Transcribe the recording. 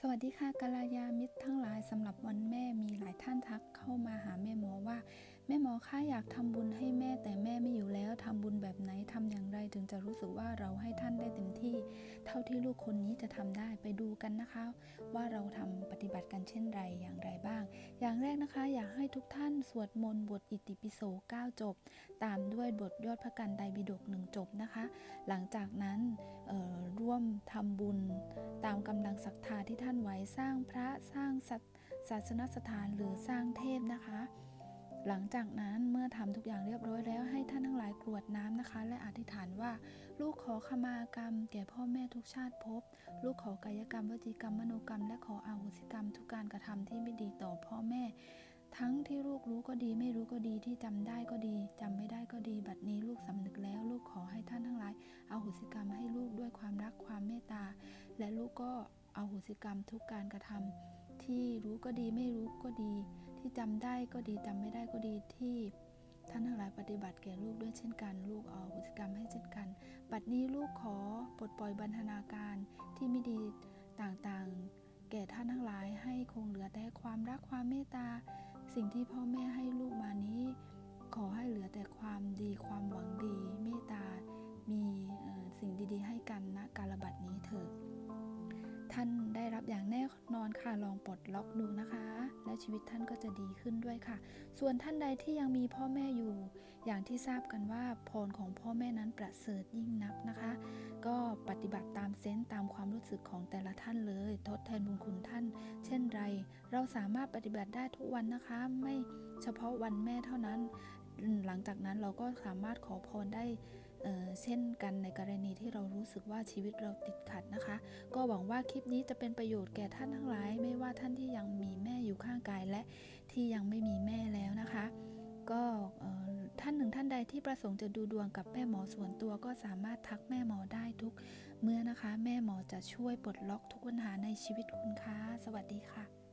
สวัสดีค่ะกาลยามิตรทั้งหลายสำหรับวันแม่มีหลายท่านทักเข้ามาหาแม่หมอว่า แม่หมอคะอยากทำบุญให้แม่แต่แม่ไม่อยู่แล้ว ถึงจะรู้สึกว่าเราให้ท่านได้เต็มที่ เท่าที่ลูกคนนี้จะทำได้ไปดูกันนะคะ ว่าเราทำปฏิบัติกันเช่นไรอย่างไรบ้าง อย่างแรกนะคะ อยากให้ทุกท่านสวดมนต์บทอิติปิโส9จบ ตามด้วยบทยอดพระกันไตรปิฎกหนึ่งจบนะคะ หลังจากนั้นร่วมทำบุญตามกำลังศรัทธาที่ท่านไหวสร้างพระสร้างศาสนสถานหรือสร้างเทพนะคะหลังจากนั้นเมื่อทำทุกอย่างเรียบร้อยแล้วให้ท่านทั้งหลายกรวดน้ำ นะคะ และอธิษฐานว่า ลูกขอขมากรรม แก่พ่อแม่ทุกชาติภพลูกขอกายกรรมวจีกรรมมโนกรรม และขออาโหสิกรรม ทุกการกระทำที่ไม่ดีต่อพ่อแม่ ทั้งที่ลูกรู้ก็ดี ไม่รู้ก็ดีที่จำได้ก็ดีจำไม่ได้ก็ดี บัดนี้ลูกสำนึกแล้ว ลูกขอให้ท่านทั้งหลายอาโหสิกรรมให้ลูกด้วยความรักความเมตตา และลูกก็อาโหสิกรรมทุกการกระทำที่รู้ก็ดีไม่รู้ก็ดี ที่จำได้ก็ดีจำไม่ได้ก็ดีที่ ท่านทั้งหลายปฏิบัติแก่ลูกด้วยเช่นกัน ลูกเอาอโหสิกรรมให้เช่นกันบัดนี้ลูกขอปลดปล่อยบรรณาการที่ไม่ดีต่างๆ แก่ท่านทั้งหลายให้คงเหลือแต่ความรักความเมตตา สิ่งที่พ่อแม่ให้ลูกมานี้ ขอให้เหลือแต่ความดีความหวังดี เมตตา มีสิ่งดีๆ ให้กันณการระบัดนี้เถิดท่านได้รับอย่างแน่ ชีวิตท่านก็จะดีขึ้นด้วยค่ะ ส่วนท่านใดที่ยังมีพ่อแม่อยู่ อย่างที่ทราบกันว่าพรของพ่อแม่นั้นประเสริฐยิ่งนักนะคะ ก็ปฏิบัติตามเซนส์ตามความรู้สึกของแต่ละท่านเลย ทดแทนบุญคุณท่าน เช่นไร เราสามารถปฏิบัติได้ทุกวันนะคะ ไม่เฉพาะวันแม่เท่านั้น หลังจากนั้นเราก็สามารถขอพรได้ เเช่นกันในกรณีที่เรารู้สึกว่าชีวิตเราติดขัดนะคะ ก็หวังว่าคลิปนี้จะเป็นประโยชน์แก่ท่านทั้งหลาย ไม่ว่าท่านที่ยังมีแม่อยู่ข้างกายและที่ยังไม่มีแม่แล้วนะคะ ก็ท่านหนึ่งท่านใดที่ประสงค์จะดูดวงกับแม่หมอส่วนตัวก็สามารถทักแม่หมอได้ทุกเมื่อนะคะ แม่หมอจะช่วยปลดล็อกทุกปัญหาในชีวิตคุณคะสวัสดีค่ะ